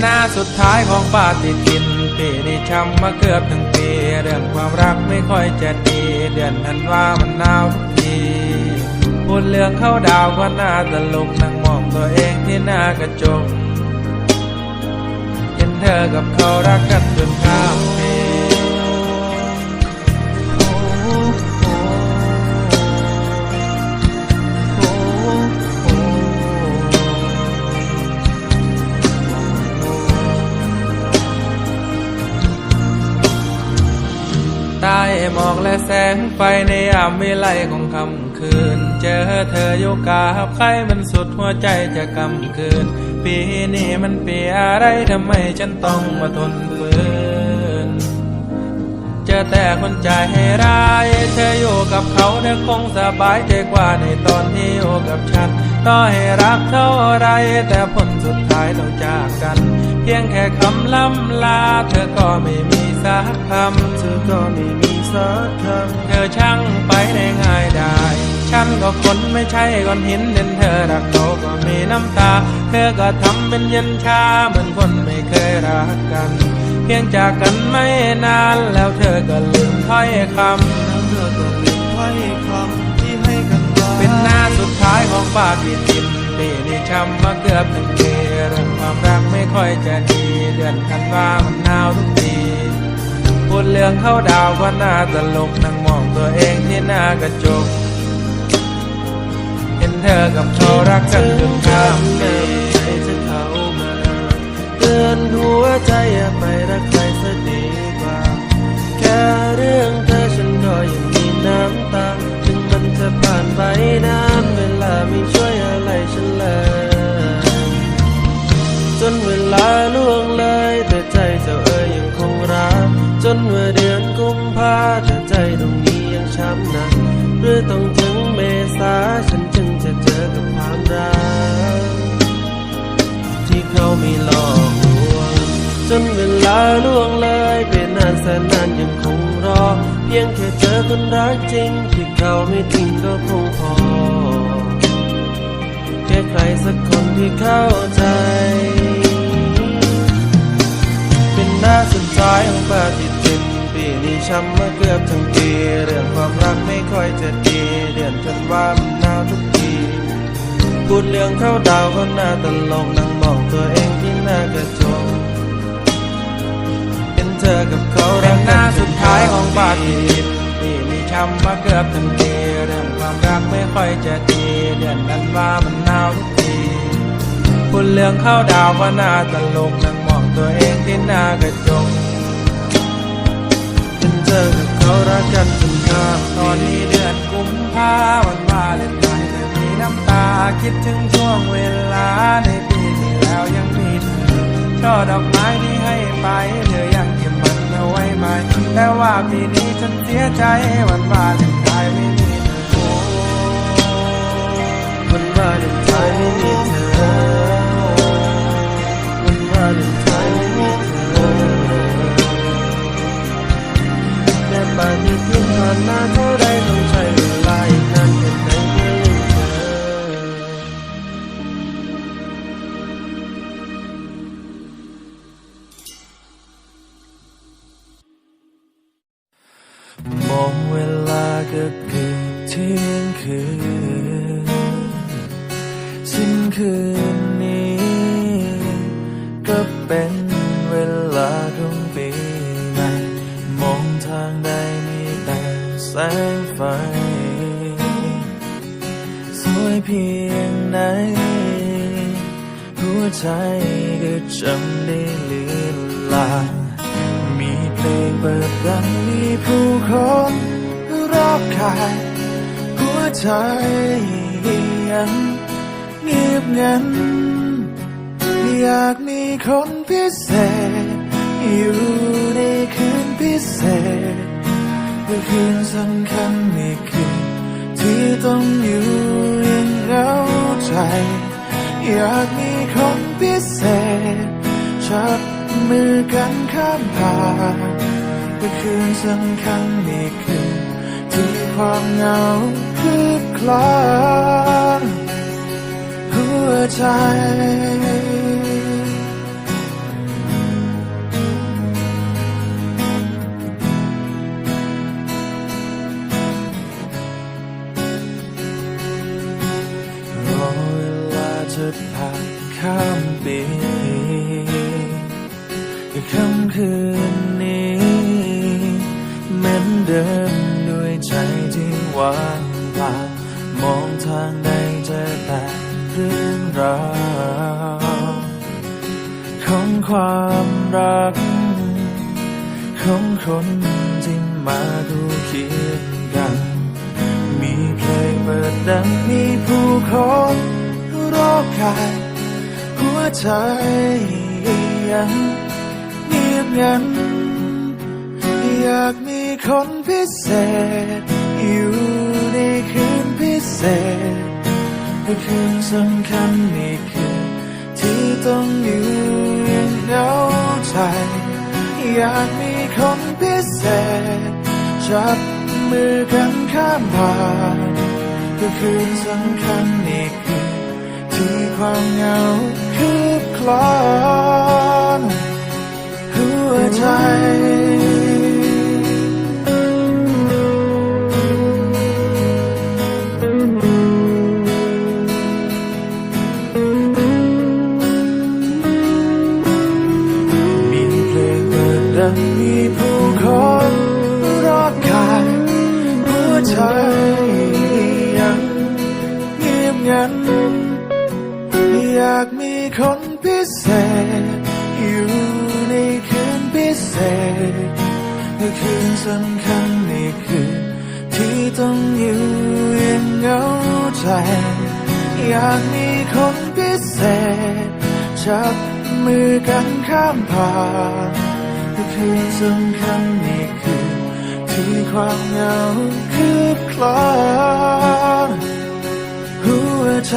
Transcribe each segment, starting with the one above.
นหน้าสุดท้ายของปาฏิทินปีนี้ช้ำมาเกือบทั้งปี เรื่องความรักไม่ค่อยจะดี เดือนธันว่ามันหนาวทีพูดเรื่องเข้าดาวก็น่าตลกนั่งมองตัวเองที่หน้ากระจกเห็นเธอกับเขารักกันจนข้ามปี หมอกและแสงไฟในยามวิไลของค่ำคืน เจอเธออยู่กับใครมันสุดหัวใจจะกำคืน ปีนี้มันเปียอะไรทำไมฉันต้องมาทนฝืนเจอแต่คนใจให้ร้ายเธออยู่กับเขาเธอคงสบายใจกว่าในตอนที่อยู่กับฉันต่อให้รักเท่าไรแต่ผลสุดท้ายต้องจากกัน เพียงแค่คำล่ำลาเธอก็ไม่มี สักคำเธอก็ไม่มีสักคำเธอช่างไปได้ง่ายได้ฉันก็คนไม่ใช่ก้อนหินเห็นเธอรักเขาก็มีน้ำตา เธอก็ทำเป็นเย็นชาเหมือนคนไม่เคยรักกัน เพียงจากกันไม่นานแล้วเธอก็ลืมถ้อยคำแล้วเธอก็ลืมถ้อยคำที่ให้กันไว้เป็นหน้าสุดท้ายของปาฏิทินปีนี้ช้ำมาเกือบถึงปีเรื่องความรักไม่ค่อยจะดีเดือนกันว่ามันหนาวทุกที พูดเรื่องเข้าดาวก็น่าตลกนั่งมองตัวเองที่หน้ากระจก เห็นเธอกับเขารักกันจนข้ามปีใจจะเข้ามาเตือนหัวใจไปรักใคร แสนนานยังคงรอ เพียงแค่เจอคนรักจริง ที่เขาไม่ทิ้งก็คงพอ แค่ใครสักคนที่เข้าใจ เป็นหน้าสุดท้ายของปฏิทินปีนี้ช้ำมาเกือบทั้งปี เรื่องความรักไม่ค่อยจะดี เดือนธันวามันหนาวทุกทีพูดเรื่องเข้าดาวก็น่าตลกนั่งมองตัวเองที่หน้ากระจก เธอกับเขาเป็รันกหน้าสุดท้ายของปาฏิทินปีช้ำมาเกือบทั้งปีเรื่องความรักไม่ค่อยจะดีเดือนนั้นว่ามันหนาวทุกทีพูดเรื่องเข้าดาวก็น่าตลกนั่งมองตัวเองที่หน้ากระจกเป็นเธอกับเขารักกันจนข้ามตอนนี้เดือนกุมภาวันวาเลนไทน์เธอมีน้ำตาคิดถึงช่วงเวลาในปีที่แล้วยังมีเธอช่อดอกไม้ที่ให้ไปเธอยัง ไว้ไหม แต่ว่าปีนี้ฉันเสียใจวันวาเลนไทน์ไม่มีเธอวันวาเลนไทน์ เป็นเวลาของปีใหม่มองทางใดมีแต่แสงไฟ สวยเพียงไหนหัวใจก็จำได้เลือนลางมีเพลงเปิดดังมีผู้คนรอบกายหัวใจยังเงียบงัน อยากมีคนพิเศษ อยู่ในคืนพิเศษเป็นคืนสำคัญในคืนที่ต้องอยู่อยังเหงาใจ อยากมีคนพิเศษ จับมือกันข้ามผ่านเป็นคืนสำคัญในคืนที่ความเหงาคืบคลานหัวใจ มาคู่เคียงกัน มีเพลงเปิดดังมีผู้คนรอบกายหัวใจยังเงียบงัน อยากมีคนพิเศษ อยู่ในคืนพิเศษในคืนสำคัญนี่คือที่ต้องอยู่อยังเหงาใจ อยากมีคนพิเศษ จับมือกันข้ามผ่านก็คืนสำคัญนี่คือที่ความเหงาคืบคลอนหัวใจากมีคนพิเศษ อยู่ในคืนพิเศษในคืนสำคัญนี่คือที่ต้องอยู่อยังเหงาใจ อยากมีคนพิเศษ จับมือกันข้ามผ่านในคืนสำคัญนี่คือที่ความเหงาคืบคลอนหัวใจ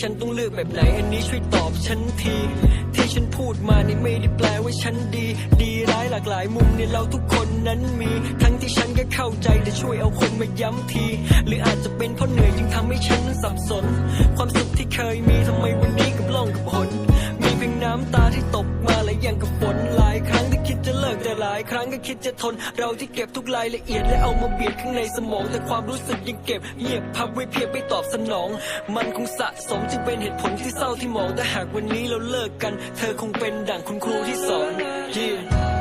ฉันต้องเลือกแบบไหน อันนี้ช่วยตอบฉันที ที่ฉันพูดมานี่ไม่ได้แปลว่าฉันดี ดีร้ายหลากหลายมุมเนี่ยเราทุกคนนั้นมี ทั้งที่ฉันก็เข้าใจแต่ช่วยเอาคนมาย้ำที หรืออาจจะเป็นเพราะเหนื่อยจึงทำให้ฉันนั้นสับสน ความสุขที่เคยมีทำไมวันนี้กับล่องกับหลมีเพียงน้ำตาที่ตกายครั้งก็คิดจะทน เราที่เก็บทุกรายละเอียดและเอามาเบียดข้างในสมอง แต่ความรู้สึกยังเก็บเงียบพับไว้เพียงไม่ตอบสนอง มันคงสะสมจึงเป็นเหตุผลที่เศร้าที่มองแต่หากวันนี้เราเลิกกัน เธอคงเป็นดั่งคุณครูที่สอน yeah.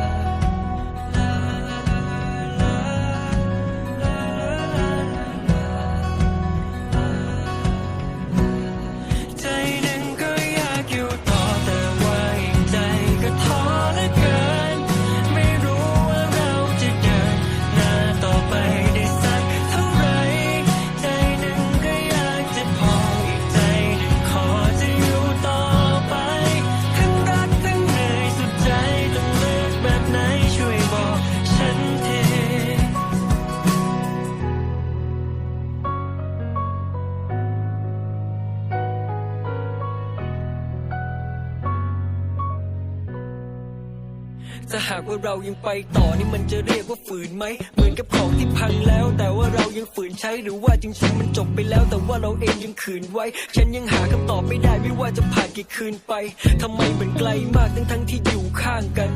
ว่าเรายังไปต่อนี่มันจะเรียกว่าฝืนไหมเหมือนกับของที่พังแล้ว แต่ว่าเรายังฝืน ใช้หรือว่าจริงๆมันจบไปแล้วแต่ว่าเราเองยังขืนไว้ ฉันยังหาคำตอบไม่ได้ไม่ว่าจะผ่านกี่คืนไปทำไมเหมันไกลมากทั้งทั้งๆที่อยู่ข้างกัน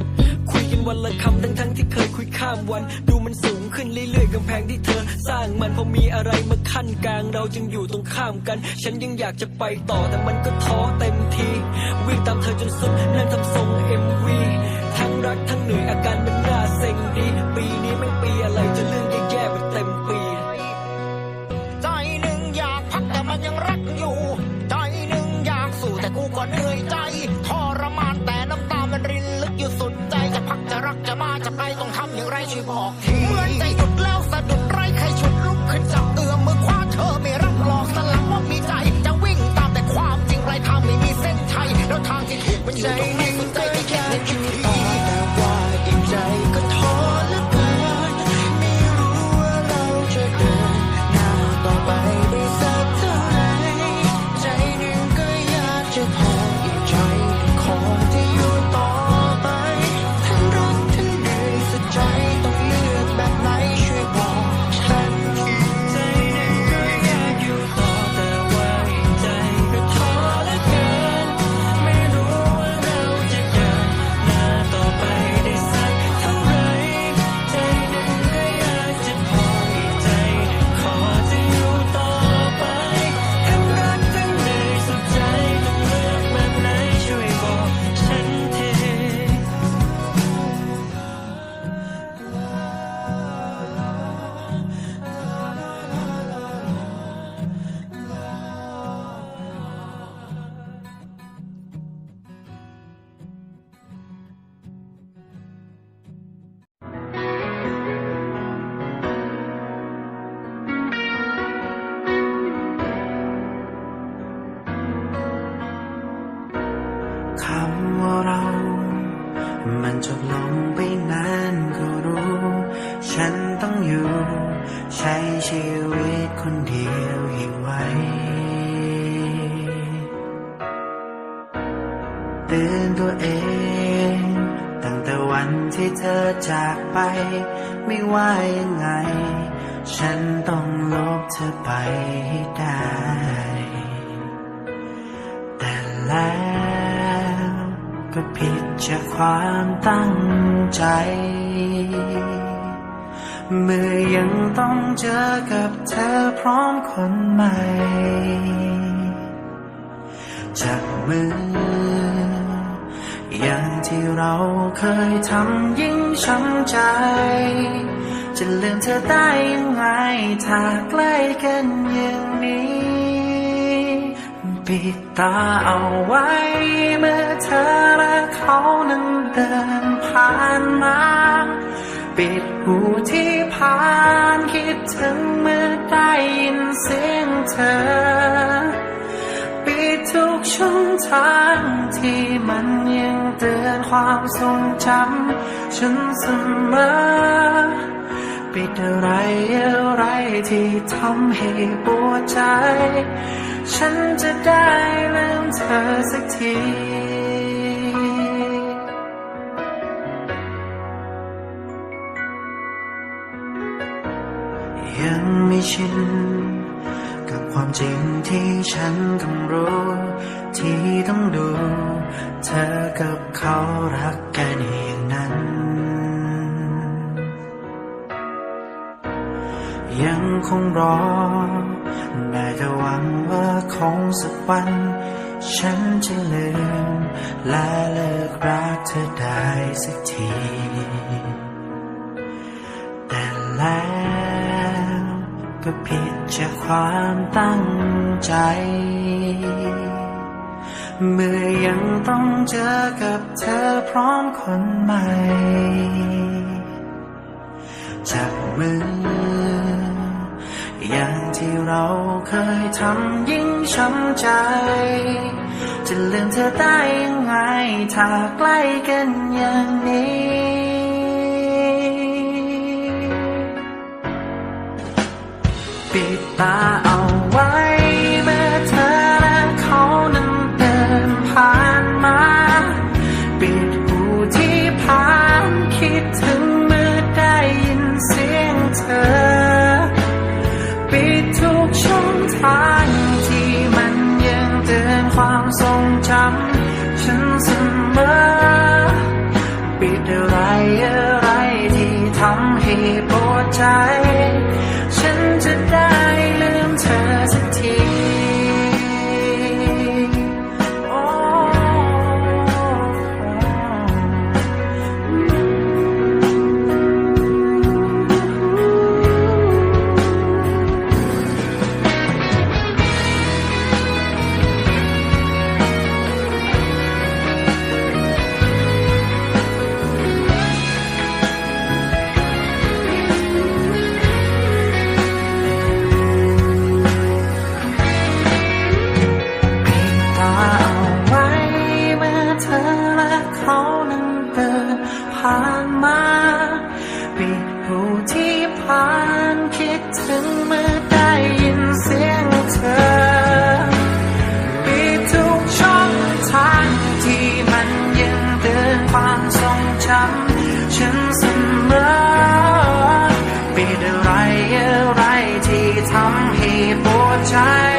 คุยกันวันละคำทั้งทั้งๆที่เคยคุยข้ามวัน ดูมันสูงขึ้นเรื่อยๆกำแพงที่เธอ สร้างมันพอมีอะไรมาขั้นกลางเราจึงอยู่ตรงข้ามกัน ฉันยังอยากจะไปต่อแต่มันก็ท้อเต็มทีวิ่งตามเธอจนสุดนั่งทำทรงเอ็มวีทั้งรักทั้งเหนื่อยอาการมันน่าเซ็งดีปีนี้ไม่ปีอะไรจะเรื่อง จากไป ไม่ว่ายังไง ฉันต้องลบเธอไปให้ได้ แต่แล้วก็ผิดจากความตั้งใจ เมื่อยังต้องเจอกับเธอพร้อมคนใหม่จับมือ อย่างที่เราเคยทำยิ่งช้ำใจ จะลืมเธอได้ยังไงถ้าใกล้กันอย่างนี้ ปิดตาเอาไว้เมื่อเธอและเขานั้นเดินผ่านมา ปิดหูที่ผ่านคิดถึงเมื่อได้ยินเสียงเธอ ทุกช่องทางที่มันยังเตือนความทรงจำฉันเสมอปิดอะไรอะไรที่ทำให้ปวดใจ ฉันจะได้ลืมเธอสักทียังไม่ชิน กับความจริงที่ฉันกำรู้ ที่ต้องดู เธอกับเขารักกันอย่างนั้น ยังคงรอได้แต่หวังว่าคงสักวัน ฉันจะลืมและเลิกรักเธอได้สักที แต่แล้ว ก็ผิดจากความตั้งใจ เมื่อยังต้องเจอกับเธอพร้อมคนใหม่ จับมือ อย่างที่เราเคยทำยิ่งช้ำใจ จะลืมเธอได้ยังไงถ้าใกล้กันอย่างนี้ ปิดตาเอาไว้ ถึงเมื่อได้ยินเสียงเธอปิดทุกช่องทางที่มันยังเตือนความทรงจำฉันเสมอปิดอะไรอะไรที่ทำให้ปวดใจ